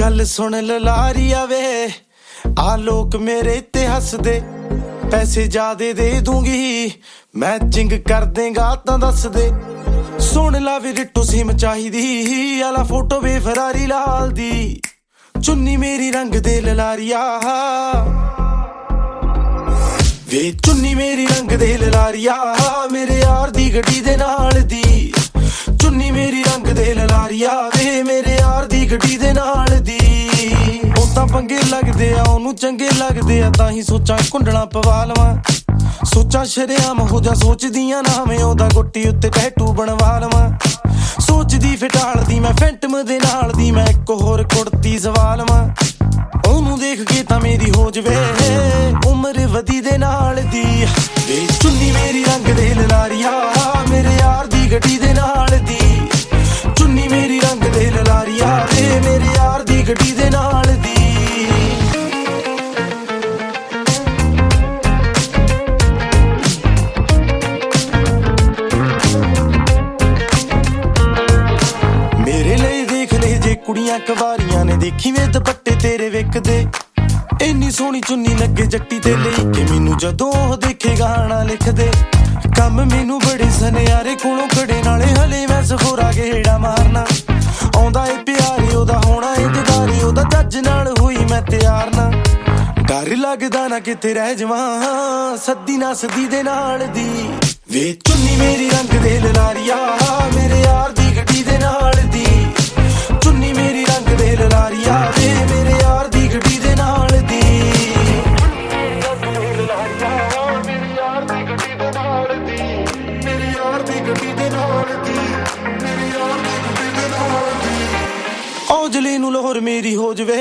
ਗੱਲ ਸੁਣ ਲਲਾਰੀਆ ਵੇ। ਆ ਲੋਕ ਮੇਰੇ ਤੇ ਹੱਸਦੇ, ਪੈਸੇ ਜ਼ਿਆਦੇ ਦੇ ਦੂੰਗੀ। ਮੈਚਿੰਗ ਕਰ ਦੇਗਾ ਤਾਂ ਦੱਸ ਦੇ ਸੁਣ ਲਾ ਵੀ ਰਿੱਟੂ ਸਿਮ ਚਾਹੀਦੀ। ਆਲਾ ਫੋਟੋ ਵੇ ਫਰਾਰੀ ਲਾਲ ਦੀ। ਚੁੰਨੀ ਮੇਰੀ ਰੰਗ ਦੇ ਲਲਾਰੀਆ। ਵੇ, ਚੁੰਨੀ ਮੇਰੀ ਰੰਗ ਦੇ ਲਲਾਰੀਆ। ਮੇਰੇ ਯਾਰ ਦੀ ਗੱਡੀ ਦੇ ਨਾਲ ਦੀ। ਚੁੰਨੀ ਮੇਰੀ ਰੰਗ ਦੇ ਲਲਾਰੀਆ। ਵੇ, ਮੇਰੇ ਯਾਰ ਦੀ ਗੱਡੀ ਦੇ ਨਾਲ ਪੰਗੇ ਲੱਗਦੇ ਆ, ਉਹਨੂੰ ਚੰਗੇ ਲੱਗਦੇ ਆ, ਤਾਂ ਹੀ ਸੋਚਾਂ ਕੁੰਡਣਾ ਪਵਾ ਲਵਾਂ। ਸੋਚਾਂ ਸ਼ਰਿਆਮ ਹੋ ਜਾ ਸੋਚਦੀਆਂ ਨਾ ਉਹਦਾ ਗੁੱਟੀ ਉੱਤੇ ਟੈਟੂ ਬਣਵਾ ਲਵਾਂ। ਸੋਚਦੀ ਫਟਾਲਦੀ ਮੈਂ ਫੈਂਟਮ ਦੇ ਨਾਲ ਦੀ, ਮੈਂ ਇੱਕ ਹੋਰ ਕੁੜਤੀ ਸਵਾ ਲਵਾਂ। ਉਹਨੂੰ ਦੇਖ ਕੇ ਤਾਂ ਮੇਰੀ ਹੋ ਜਵੇ, ਉਮਰ ਵਧੀ ਦੇ ਨਾਲ ਦੀ। ਵੇ ਚੁੰਨੀ ਮੇਰੀ ਰੰਗ ਦੇ ਲਲਾਰੀਆ, ਮੇਰੇ ਯਾਰ ਦੀ ਗੱਡੀ ਦੇ ਨਾਲ ਦੀ। ਚੁੰਨੀ ਮੇਰੀ ਰੰਗ ਦੇ ਲਲਾਰੀਆ, ਵੇ ਮੇਰੇ ਯਾਰ ਦੀ ਗੱਡੀ ਦੇ ਨਾਲ ਸੋਹਣੀ ਲੱਗੇ ਜੱਟੀ ਤੇ ਲਈ ਕਿ ਮੈਨੂੰ ਜਦੋਂ ਉਹ ਦੇਖੇ ਗਾਣਾ ਲਿਖਦੇ। ਕੰਮ ਮੈਨੂੰ ਬੜੇ ਸਨਿਆਰੇ ਕੋਲੋਂ ਖੜੇ, ਨਾਲੇ ਹਲੇ ਮੈਂ ਸਫੋਰਾ ਗੇੜਾ ਮਾਰਨਾ। ਆਉਂਦਾ ਏ ਪਿਆਰੇ, ਉਹਦਾ ਹੋਣਾ ਏ ਦਿਦਾਰੇ ਉਹਦਾ ਜੱਜ ਨਾਲ ਹੋਈ ਮੈਂ ਤਿਆਰ ਨਾ। ਡਰ ਲੱਗਦਾ ਨਾ ਕਿਤੇ ਰਹਿ ਜਾਵਾਂ, ਸੱਦੀ ਨਾ ਸਦੀ ਦੇ ਨਾਲ ਦੀ। ਵੇ ਚੁੰਨੀ ਮੇਰੀ ਰੰਗ ਦੇ ਲਲਾਰੀਆ ਮੇਰੀ ਹੋ ਜਵੇ।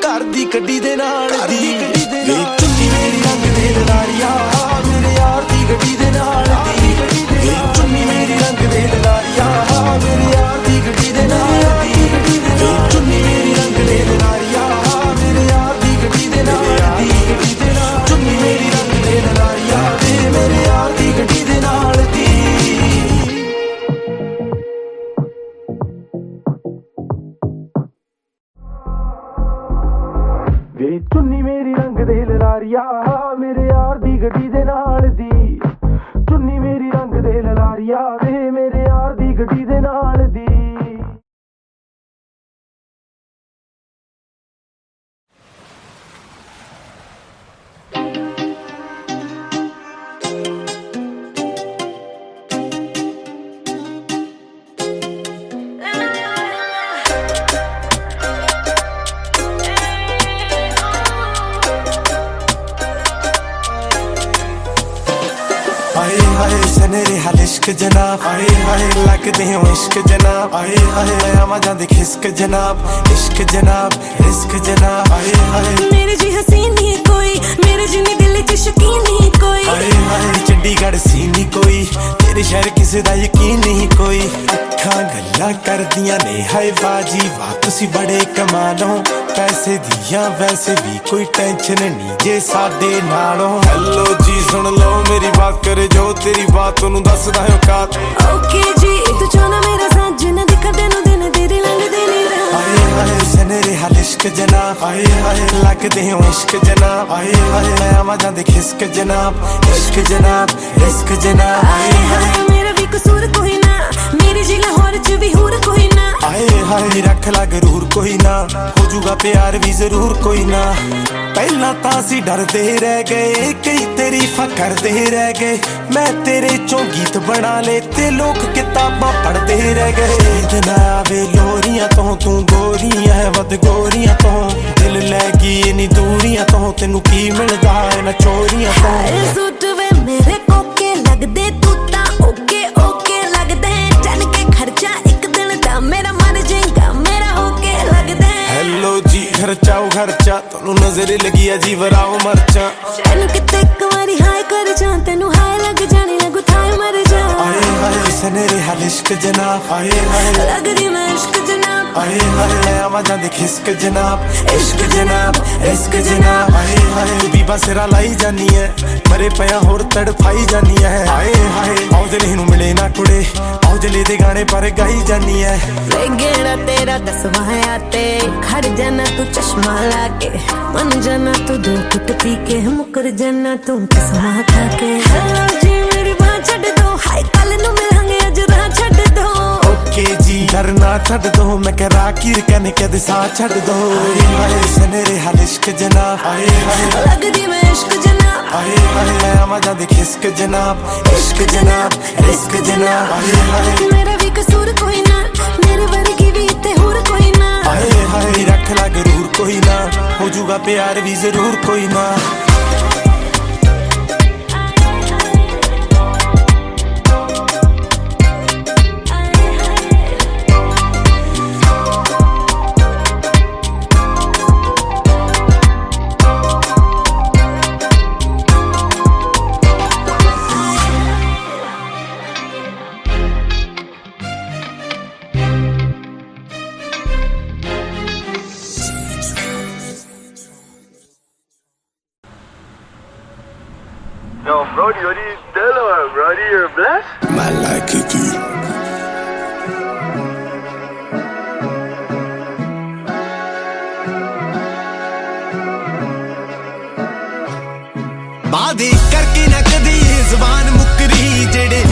ਘਰ ਦੀ ਗੱਡੀ ਦੇ ਨਾਲ ਦੀ ਵੇ ਚੁੰਨੀ ਮੇਰੀ ਰੰਗ ਦੇ ਲਲਾਰੀਆ ਮੇਰੇ ਯਾਰ ਦੀ ਗੱਡੀ ਦੇ ਨਾਲ। ਇਸ਼ਕ ਜਨਾਬ। ਹਾਏ ਹਾਏ, ਲੱਗਦੇ ਹੋ ਇਸ਼ਕ ਜਨਾਬ। ਹਾਏ ਹਾਏ ਮੈਂ ਆਵਾਂ ਜਾਂਦੀ ਖਿਸਕ ਜਨਾਬ। ਇਸ਼ਕ ਜਨਾਬ ਇਸ਼ਕ ਜਨਾਬ। ਹਾਏ ਹਾਏ। ਮੇਰੇ ਜੀ ਹਸੀਨੀ ਕੋਈ। ਮੇਰੇ ਜਿੰਨੇ ਦਿਲ 'ਚ ਸ਼ਕੀਨ ਨਹੀਂ ਕੋਈ। ਹਾਏ ਹਾਏ ਚੰਡੀਗੜ੍ਹ ਸੀ ਨਹੀਂ ਕੋਈ। ਤੇਰੇ ਸ਼ਹਿਰ ਕਿਸੇ ਦਾ ਯਕੀਨ ਨਹੀਂ ਕੋਈ। ਅੱਖਾਂ ਗੱਲਾਂ ਕਰਦੀਆਂ ਨੇ ਹਾਏ ਬਾਜੀ ਵਾ ਤੁਸੀਂ ਬੜੇ ਕਮਾਲੋ ਪੈਸੇ ਦੀਆਂ ਵੈਸੇ ਵੀ ਕੋਈ ਟੈਨਸ਼ਨ ਨਹੀਂ ਜੇ ਸਾਡੇ ਨਾਲੋਂ। ਹੈਲੋ ਜੀ ਸੁਣ ਲਓ ਮੇਰੀ ਬਾਤ ਕਰੇ ਜੋ ਤੇਰੀ ਬਾਤ ਨੂੰ ਦੱਸਦਾ ਹਾਂ ਕਾਤ ਓਕੇ ਜੀ ਤੂੰ ਚਾਹਨਾ ਮੇਰਾ ਸਾਜਨਾ ਦੇ ਨੂੰ ਦਿਨ ਦੇ ਦਿਲ ਹਾਏ ਹਾਏ ਸਨ ਰਿਹਾ ਲਿਸ਼ਕ ਜਨਾਬ। ਆਏ ਹਾਏ, ਲੱਗਦੇ ਹੋ ਇਸ਼ਕ ਜਨਾਬ। ਆਏ ਹਾਏ, ਮੈਂ ਆਵਾਂ ਜਾਂਦੇ ਖਿਸਕ ਜਨਾਬ। ਇਸ਼ਕ ਜਨਾਬ ਇਸ਼ਕ ਜਨਾਬ। ਆਏ ਹਾਏ, ਮੇਰਾ ਵੀ ਕਸੂਰ ਕੋਈ ਨਾ। ਮੇਰੀ ਜੀ ਲਾਹੌਰ ਚ ਵੀ ਹੂਰ ਕੋਈ ਨਾ। ਆਏ ਹਾਏ, ਰੱਖ ਲਾ ਗਰੂਰ ਕੋਈ ਨਾ। ਹੋ ਜੂਗਾ ਪਿਆਰ ਵੀ ਜ਼ਰੂਰ ਕੋਈ ਨਾ। ਪਹਿਲਾਂ ਤਾਂ ਸੀ ਡਰਦੇ ਰਹਿ ਗਏ ਕਈ ਤੇਰੀ ਫਕਰਦੇ ਰਹਿ ਗਏ। ਮੈਂ ਤੇਰੇ ਚੋਂ ਗੀਤ ਬਣਾ ਲੇ ਤੇ ਲੋਕ ਕਿਤਾਬਾਂ ਪੜਦੇ ਰਹਿ ਗਏ। ਜਨਾ ਵੇ ਲੋਰੀਆਂ ਤੋਂ, ਤੂੰ ਗੋਰੀਆਂ ਵਦ ਗੋਰੀਆਂ ਤੋਂ। ਦਿਲ ਲੈ ਗਈ ਨੀ ਦੂਰੀਆਂ ਤੋਂ, ਤੈਨੂੰ ਕੀ ਮਿਲਦਾ ਨਾ ਚੋਰੀਆਂ ਤੋਂ? ਸੁੱਟ ਵੇ ਮੇਰੇ ਕੋਕੇ ਲੱਗਦੇ ਖਰਚਾਓ ਖਰਚਾ। ਤੁਹਾਨੂੰ ਨਜ਼ਰ ਲੱਗੀ ਆ ਜੀ ਵਰਾਓ ਮਰਚਾ। ਤੈਨੂੰ ਕਿਤੇ ਇੱਕ ਵਾਰੀ ਹਾਈ ਕਰ ਜਾਂ ਤੈਨੂੰ ਹਾਈ ਲੱਗ ਜਾਣੀ ਲੱਗੂ ਥਾਈ ਮਰ ਜਾ। ਆਏ ਹਾਏ ਸਨੇਰੇ ਹਾਲ ਇਸ਼ਕ ਜਨਾਬ ਆਏ ਹਾਏ। ਲੱਗਦੀ ਮੈਂ ਇਸ਼ਕ ਜਨਾਬ। ਆਏ ਹਾਏ ਆਵਾਂ ਜਾਂਦੇ ਖਿਸਕ ਜਨਾਬ, ਇਸ਼ਕ ਜਨਾਬ ਇਸ਼ਕ ਜਨਾਬ। ਆਏ ਹਾਏ ਬੀਬਾ ਸਿਰਾ ਲਾਈ ਜਾਨੀ ਐ, ਮਰੇ ਪਿਆ ਹੋਰ ਤੜਫਾਈ ਜਾਨੀ ਐ। ਆਏ ਹਾਏ ਆਉ ਨੂੰ ਮਿਲੇ ਨਾ ਕੁੜੇ ਔਜਲੇ ਦੇ ਗਾਣੇ ਪਰ ਗਾਈ ਜਾਨੀ ਐ। ਵੇਗੇੜਾ ਤੇਰਾ ਦਸਵਾਇਆ ਤੇ, ਖੜ ਜਾਣਾ ਤੂੰ ਚਸ਼ਮਾ ਲਾ ਕੇ। ਮਨ ਜਾਣਾ ਤੂੰ ਦੋ ਕੁੱਟ ਪੀ ਕੇ, ਮੁਕਰ ਜਾਣਾ ਤੂੰ ਕਸਮਾਂ ਖਾ ਕੇ। ਛੱਡ ਦੋ ਮੈਂ ਕਹਿ ਰਾਕੀਰ ਕਨ ਕਦ ਸਾਹ ਛੱਡ ਦੋ। ਹਾਏ ਸਨੇਰੇ ਹਾਲ ਇਸ਼ਕ ਜਨਾ। ਹਾਏ ਹਾਏ। ਲੱਗਦੀ ਮੈਂ ਇਸ਼ਕ ਜਨਾ। ਹਾਏ ਹਾਏ ਆਵਾਂ ਜਾਂਦੇ ਖਿਸਕ ਜਨਾਬ ਇਸ਼ਕ ਜਨਾਬ ਰਿਸਕ ਜਨਾਬ। ਹਾਏ। ਹਾਏ ਮੇਰਾ ਵੀ ਕਸੂਰ ਕੋਈ ਨਾ ਮੇਰੇ ਵਰਗੀ ਵੀ ਤੇ ਹੋਰ ਕੋਈ ਨਾ। ਹਾਏ ਹਾਏ ਰੱਖ ਲਾ ਗਰੂਰ ਕੋਈ ਨਾ। ਹੋ ਜੂਗਾ ਪਿਆਰ ਵੀ ਜ਼ਰੂਰ ਕੋਈ ਨਾ। ਵਾਦੇ ਕਰਕੇ ਨਾ ਕਦੀ ਜ਼ਬਾਨ ਮੁੱਕਰੀ ਜਿਹੜੇ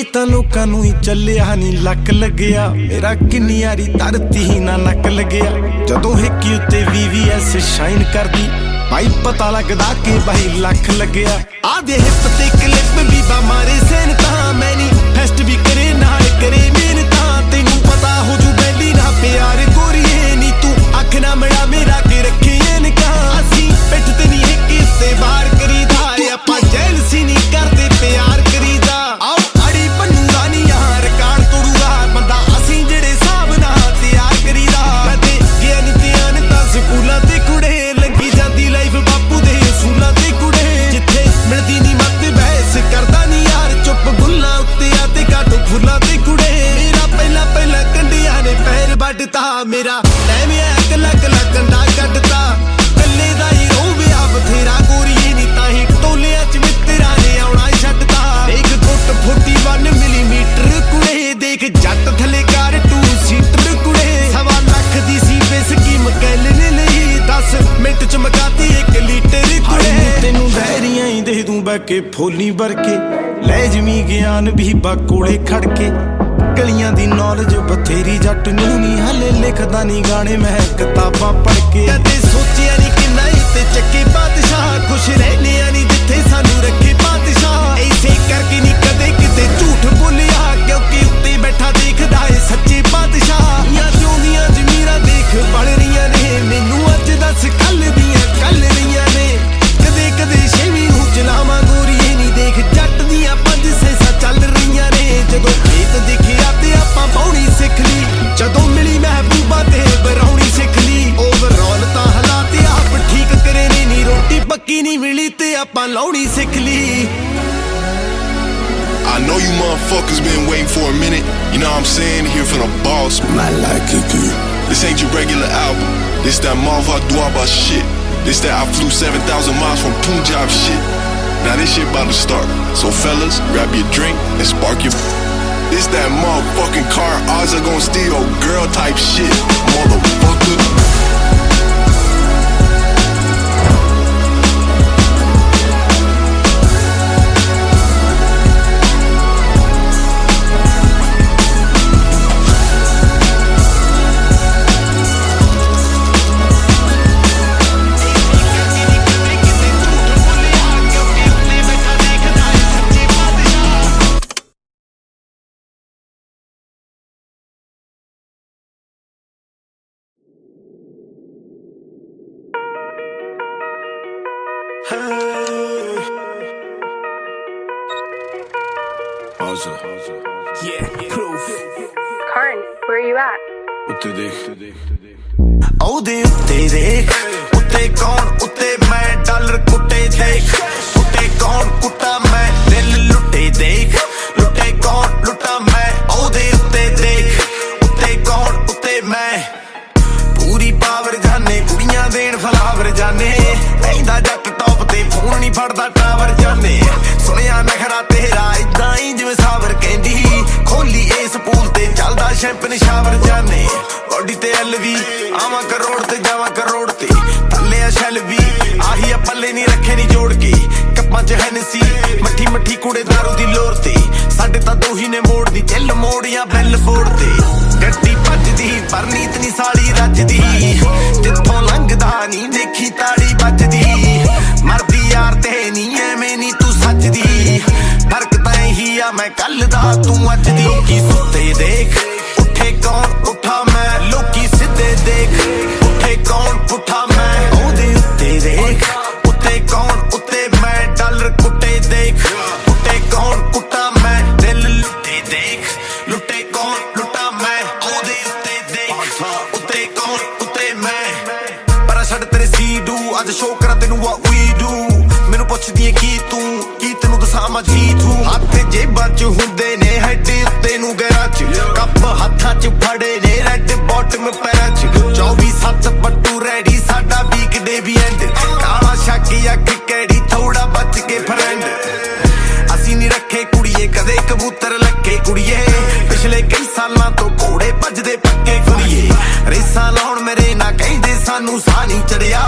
ਇਹ ਤਾਂ ਲੋਕਾਂ ਨੂੰ ਹੀ ਚੱਲਿਆ ਨਹੀਂ ਲੱਕ ਲੱਗਿਆ। ਮੇਰਾ ਕਿੰਨੀ ਯਾਰੀ ਧਰਤੀ ਹੀ ਨਾ ਨੱਕ ਲੱਗਿਆ। ਜਦੋਂ ਹਿੱਕੀ ਉੱਤੇ ਵੀਵੀਐਸ ਸ਼ਾਈਨ ਕਰਦੀ ਭਾਈ ਪਤਾ ਲੱਗਦਾ ਕਿ ਭਾਈ ਲੱਖ ਲੱਗਿਆ। ਆਦੇ ਹਿੱਪ ਤੇ ਕਲਿੱਪ ਵੀ ਬਾ ਮਾਰੇ ਸੈਨ ਤਾਂ ਮੈਂ ਫੈਸਟ ਵੀ ਕਰੇ, ਨਾਲ ਕਰੇ ਮਿਹਨਤਾਂ। ਤੈਨੂੰ ਪਤਾ ਹੋ ਜੂ ਬੈਲੀ ਨਾ ਪਿਆਰ ਗੋਰੀਏ ਨੀ ਤੂੰ। ਅੱਖ ਨਾ ਮੜਾ ਹੀ ਦੇ ਦੂੰ ਬੈ ਕੇ, ਲੈ ਜਮੀ ਗਿਆਨ ਵੀ ਬਾ ਕੋਲੇ ਖੜ ਕੇ। ਗਲੀਆਂ ਦੀ ਨੌਲੇਜ ਬਥੇਰੀ ਜੱਟ ਨੂੰ ਨਹੀਂ ਹਲੇ ਲਿਖਦਾ ਨਹੀਂ ਗਾਣੇ, ਮੈਂ ਕਿਤਾਬਾਂ ਪੜ੍ਹ ਕੇ ਕਦੇ ਸੋਚਿਆ ਨਹੀਂ ਕਿੰਨਾ ਤੇ ਚੱਕੇ ਬਾਦਸ਼ਾਹ ਖੁਸ਼ ਰਹਿੰਦੇ ਆ ਨਹੀਂ ਜਿੱਥੇ ਸਾਨੂੰ ਰੱਖੇ ਬਾਦਸ਼ਾਹ ਐਸੇ ਕਰਕੇ ਨਹੀਂ ਕਦੇ ਕਿਤੇ ਝੂਠ ਬੋਲਿਆ, ਕਿਉਂਕਿ ਉੱਤੇ ਬੈਠਾ ਦੇਖਦਾ ਏ ਸੱਚੇ ਬਾਦਸ਼ਾਹ you motherfuckers been waiting for a minute. You know what I'm saying? Here from the boss. This ain't your regular album. This that Malva Duaba shit. This that I flew 7,000 miles from Punjab shit. Now this shit about to start. So fellas, grab your drink and spark your. This that motherfucking car Odds are gonna steal girl type shit. Hey. Yeah, proof. Karn, where are you at? Ute dich. Ode ute dich. Ute kon, ute mein dollar kutte dich. Ute kon, kutta mein dill lutte dich. Lutte kon, lutta mein. Ode ute. ਫੜਦਾ tower ਜਾਨੇ। ਸੁਣਿਆ ਨਖਰਾ ਤੇਰਾ sick ਚੜਿਆ।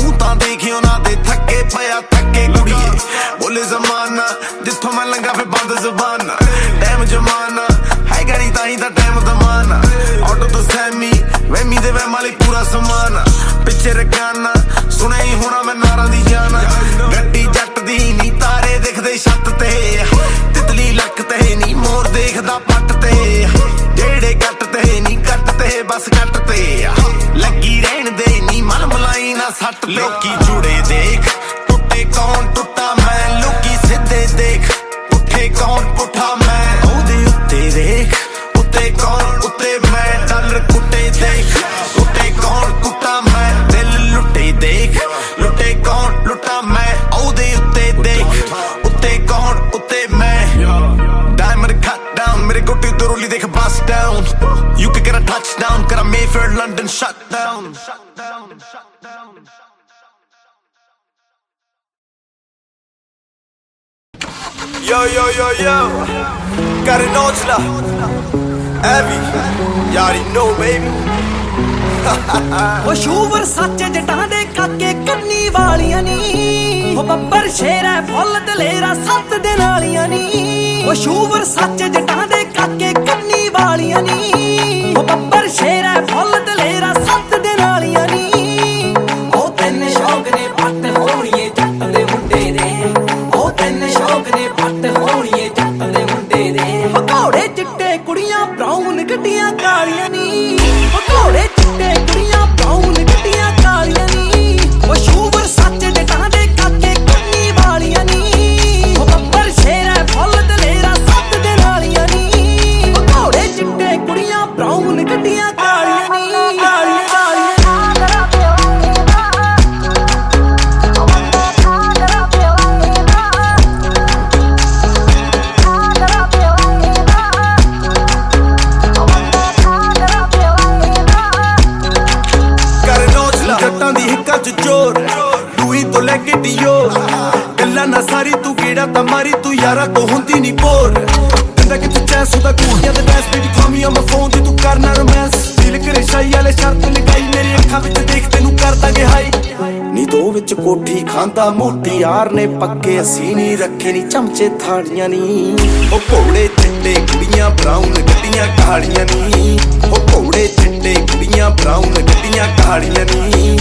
ਮੂੰਹ ਤਾਂ ਦੇਖਿਓ ਨਾ ਦੇ ਥੱਕੇ ਪਿਆ ਥੱਕੇ ਕੁੜੀਏ। ਬੋਲੇ ਜ਼ਮਾਨਾ, ਜਿੱਥੋਂ ਮੈਂ ਲੰਗਾ ਫੇ ਬੰਦ ਜ਼ਬਾਨਾ। ਟਾਈਮ ਜਮਾਨਾ ਹੈ ਤਾਂ ਹੀ ਤਾਂ ਟਾਈਮ ਦਮਾਨਾ ਆਟੋ ਦੇ ਵੈਮ ਵਾਲੀ ਪੂਰਾ ਸਮਾਨ। ਪਿੱਛੇ ਰਕਾਨਾ London shut down. Yo, yo, yo, yo. Got an Angela. Abby. Y'all already know, baby. ਉਹ ਸ਼ੂਵਰ ਸੱਚ ਜਟਾਂ ਦੇ ਕਾਕੇ ਕੰਨੀ ਵਾਲੀਆਂ ਨੀ ਉਹ ਬੱਬਰ ਸ਼ੇਰ ਐ ਫੁੱਲ ਦਲੇਰਾ ਸੱਤ ਦੇ ਨਾਲੀਆਂ ਨੀ। ਉਹ ਸ਼ੂਵਰ ਸੱਚ ਜਟਾਂ ਦੇ ਕਾਕੇ ਕੰਨੀ ਵਾਲੀਆਂ ਨੀ। ਉਹ ਬੱਬਰ ਸ਼ੇਰ ਐ ਫੁੱਲ ਦਲੇਰਾ ਸੱਤ ਦੇ ਨਾਲੀਆਂ ਨੀ। ਉਹ ਤਿੰਨ ਸ਼ੌਕ ਨੇ ਪੱਟ ਹੋਣੀਏ ਜੱਟ ਦੇ ਮੁੰਡੇ ਦੇ। ਉਹ ਤਿੰਨ ਸ਼ੌਕ ਨੇ ਪੱਟ ਹੋਣੀਏ ਜੱਟ ਦੇ ਮੁੰਡੇ ਦੇ। ਘੋੜੇ ਚਿੱਟੇ ਕੁੜੀਆਂ, ਬਰਾਊਨ ਗੱਡੀਆਂ ਕਾਲੀਆਂ ਨੀ। ਖਾਂਦਾ ਮੋਟੀ ਯਾਰ ਨੇ ਪੱਕੇ ਅਸੀਂ ਨਹੀਂ ਰੱਖੇ ਨੀ, ਚਮਚੇ ਥਾੜੀਆਂ ਨਹੀਂ ਉਹ ਘੋੜੇ ਚਿੱਟੇ ਕੁੜੀਆਂ ਬਰਾਊਨ ਗੱਡੀਆਂ, ਕਹਾੜੀਆਂ ਨਹੀਂ ਉਹ ਘੋੜੇ ਚਿੱਟੇ ਕੁੜੀਆਂ ਬਰਾਊਨ ਗੱਡੀਆਂ, ਕਹਾੜੀਆਂ ਨਹੀਂ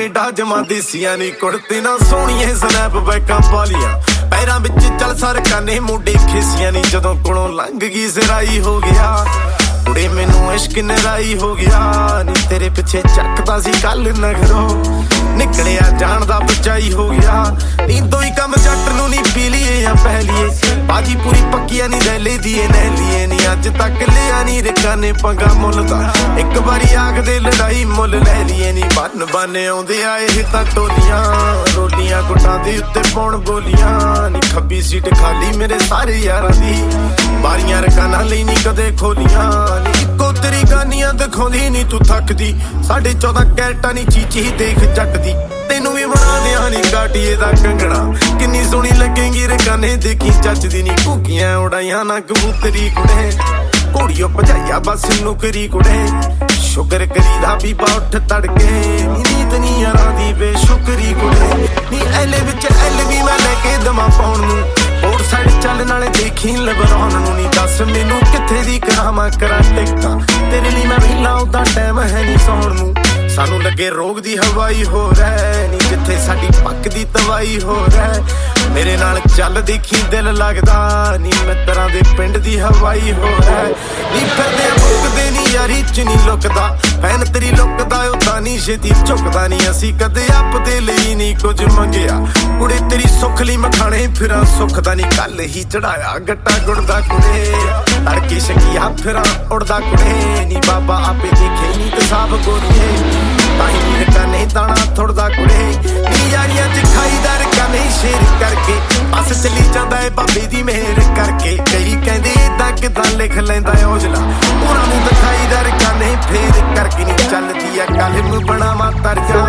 ਕੈਨੇਡਾ ਜਮਾ ਦੇਸੀਆਂ ਨਹੀਂ ਕੁੜਤੇ ਨਾ ਸੋਹਣੀਏ ਸਨੈਪ ਬੈਕਾਂ ਪਾਲੀਆਂ। ਪੈਰਾਂ ਵਿੱਚ ਚੱਲ ਸਰਕਾਂ ਨੇ ਮੁੰਡੇ ਖੇਸੀਆਂ ਨਹੀਂ ਜਦੋਂ ਕੋਲੋਂ ਲੰਘ ਗਈ ਜ਼ਰਾਈ ਹੋ ਗਿਆ। ਕੁੜੇ ਮੈਨੂੰ ਇਸ਼ਕ ਨਰਾਈ ਹੋ ਗਿਆ, ਨੀ ਤੇਰੇ ਪਿੱਛੇ ਚੱਕਦਾ ਸੀ ਕੱਲ ਨਗਰੋਂ। ਦਾ ਬਚਾਈ ਹੋ ਗਿਆ। ਨੀਂਦੋਂ ਹੀ ਕੰਮ ਜੱਟ ਨੂੰ ਨਹੀਂ ਪੀ ਲਈਏ ਜਾਂ ਪਹਿਲੀਏ ਬਾਜੀ ਪੂਰੀ ਪੱਕੀਆਂ ਨਹੀਂ ਲੈ ਲਈ ਨਹਿ ਲਈਏ ਨਹੀਂ ਅੱਜ ਤੱਕ ਲਿਆ ਨਹੀਂ ਰਿਕਾਂ ਪੰਗਾ ਮੁੱਲ ਦਾ। ਇੱਕ ਵਾਰੀ ਆਗ ਦੇ ਲੜਾਈ ਮੁੱਲ ਲੈ ਲਈਏ ਨਹੀਂ ਬੰਨ ਬੰਨ ਆਉਂਦੇ ਆ ਇਹ ਤਾਂ ਟੋਲੀਆਂ। ਰੋਲੀਆਂ ਗੁੱਟਾਂ ਦੇ ਉੱਤੇ ਪਾਉਣ ਬੋਲੀਆਂ। ਨਹੀਂ ਖੱਬੀ ਸੀਟ ਖਾਲੀ ਮੇਰੇ ਸਾਰੇ ਯਾਰਾਂ ਦੀ। ਬਾਰੀਆਂ ਰਕਾਨਾਂ ਲਈ ਨਹੀਂ ਕਦੇ ਖੋਲੀਆਂ। ਨਹੀਂ ਤੇਰੀ ਗਾਨੀਆਂ ਦਿਖਾਉਂਦੀ ਨਹੀਂ ਤੂੰ ਥੱਕਦੀ। ਸਾਡੇ 14 ਕੈਰਟਾਂ ਨਹੀਂ ਚੀਚੀ ਦੇਖ ਜੱਟ ਦੀ ਤੈਨੂੰ ਵੀ ਬਣਾ ਦਿਆਂ ਨਹੀਂ ਗਾਟੀਏ ਦਾ ਕੰਗਣਾ। ਕਿੰਨੀ ਸੋਹਣੀ ਲੱਗੇਗੀ ਰਕਾਨੇ ਦੇਖੀ ਚੱਜਦੀ ਨਹੀਂ ਭੁੱਕੀਆਂ ਉਡਾਈਆਂ ਨਾ ਕਬੂਤਰੀ ਕੁੜੇ। ਘੋੜੀਓ ਭਜਾਈਆ ਬਸ ਨੁਕਰੀ ਕੁੜੇ। ਸ਼ੁਕਰ ਕਰੀਦਾ ਵੀ ਉੱਠ ਤੜਕੇ। ਨੀ ਨੀਤ ਨੀ ਬੇਸ਼ੁਕਰੀ ਕੁੜੇ। ਨੀ ਐਲੇ ਵਿੱਚ ਐਲ ਵੀ ਮੈਂ ਲੈ ਕੇ ਦਮਾ ਪਾਉਣ ਨੂੰ। ਹੋਰ ਸਾਈਡ ਚੱਲ ਨਾਲੇ ਦੇਖੀ ਲਬਰਾਨ ਨੂੰ ਨਹੀਂ ਦੱਸ ਮੈਨੂੰ ਕਿੱਥੇ ਦੀ ਕਰਾਵਾਂ ਕਰਾਂ ਟਿਕਟਾਂ। ਤੇਰੇ ਲਈ ਮੈਂ ਵਿਹਲਾ ਉਹਦਾ ਟਾਈਮ ਹੈ ਨਹੀਂ ਸੌਣ ਨੂੰ। ਸਾਨੂੰ ਲੱਗੇ ਰੋਗ ਦੀ ਹਵਾਈ ਹੋ ਰਹਿ ਨਹੀਂ ਜਿੱਥੇ ਸਾਡੀ ਪੱਕ ਦੀ ਤਵਾਈ ਹੋ ਰਹਿ। ਮੇਰੇ ਨਾਲ ਚੱਲ ਦੇਖੀ ਦਿਲ ਲੱਗਦਾ ਨਹੀਂ ਮਿੱਤਰਾਂ ਦੇ ਪਿੰਡ ਦੀ ਹਵਾਈ ਹੋ ਰਹਿ। ਨਹੀਂ ਫਿਰਦੇ, ਮੁੱਕਦੇ ਨਹੀਂ ਯਾਰੀ ਨਹੀਂ ਲੁਕਦਾ। ਫੈਨ ਤੇਰੀ ਲੁਕਦਾ ਉਹ ਨਹੀਂ ਛੇਤੀ ਝੁਕਦਾ ਨਹੀਂ ਅਸੀਂ ਕਦੇ ਆਪਦੇ ਲਈ ਨਹੀਂ ਕੁਝ ਮੰਗਿਆ। ਕੁੜੇ ਤੇਰੀ ਸੁੱਖ ਲਈ ਮਖਾਣੇ ਫਿਰਾਂ, ਸੁੱਖ ਦਾ ਨਹੀਂ ਕੱਲ ਹੀ ਚੜਾਇਆ। ਗੱਟਾ ਗੁੜਦਾ ਕੁੜੇ, ਤੜਕੇ ਸ਼ਕੀਆ ਫਿਰਾਂ, ਉੜਦਾ ਕੁੜੇ ਨਹੀਂ ਬਾਬਾ ਆਪੇ ਦੇਖੇ ਨਹੀਂ ਤੇ ਸਾਬ ਤਾਈ ਨੀ ਦਾਣਾ ਥੋੜਦਾ ਕੁੜੇ। ਨੀ ਯਾਰੀਆਂ ਚ ਖਾਈਦਾ ਰਕਾਨੇ ਸ਼ੇਰ ਕਰਕੇ। ਬਸ ਚੱਲੀ ਜਾਂਦਾ ਏ ਬਾਬੇ ਦੀ ਮਿਹਰ ਕਰਕੇ। ਕਈ ਕਹਿੰਦੇ ਇਦਾਂ ਕਿਦਾਂ ਲਿਖ ਲੈਂਦਾ ਔਜਲਾ। ਉਹਨਾਂ ਨੂੰ ਦਿਖਾਈਦਾ ਰਕਾਨੇ ਫੇਰ ਕਰਕੇ ਨਹੀਂ ਚੱਲਦੀ ਆ ਕਲਮ ਬਣਾਵਾ ਤਰਜਾ।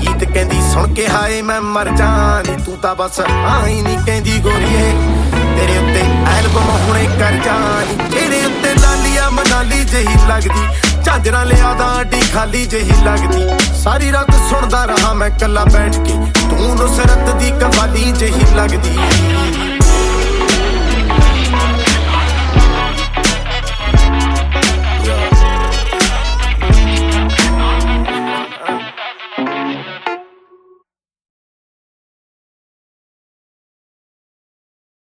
ਗੀਤ ਕਹਿੰਦੀ, ਸੁਣ ਕੇ ਹਾਏ ਮੈਂ ਮਰ ਜਾ ਨੀ ਤੂੰ ਤਾਂ ਬਸ ਆਈ ਨਹੀਂ ਕਹਿੰਦੀ ਗੋਰੀਏ। ਤੇਰੇ ਉੱਤੇ ਐਲਬਮ ਹੁਣੇ ਕਰ ਜਾਣੀ ਤੇਰੇ ਉੱਤੇ ਲਾਲੀਆ ਮਨਾਲੀ ਜਹੀ ਲੱਗਦੀ। ਝਾਂਜਰਾਂ ਲਿਆਦਾ ਅੱਡੀ ਖਾਲੀ ਜਿਹੀ ਲੱਗਦੀ। ਸਾਰੀ ਰਾਤ ਸੁਣਦਾ ਰਹਾ ਮੈਂ ਕੱਲਾ ਬੈਠ ਕੇ। ਤੂੰ ਨੁਸਰਤ ਦੀ ਕਵਾਲੀ ਜਿਹੀ ਲੱਗਦੀ।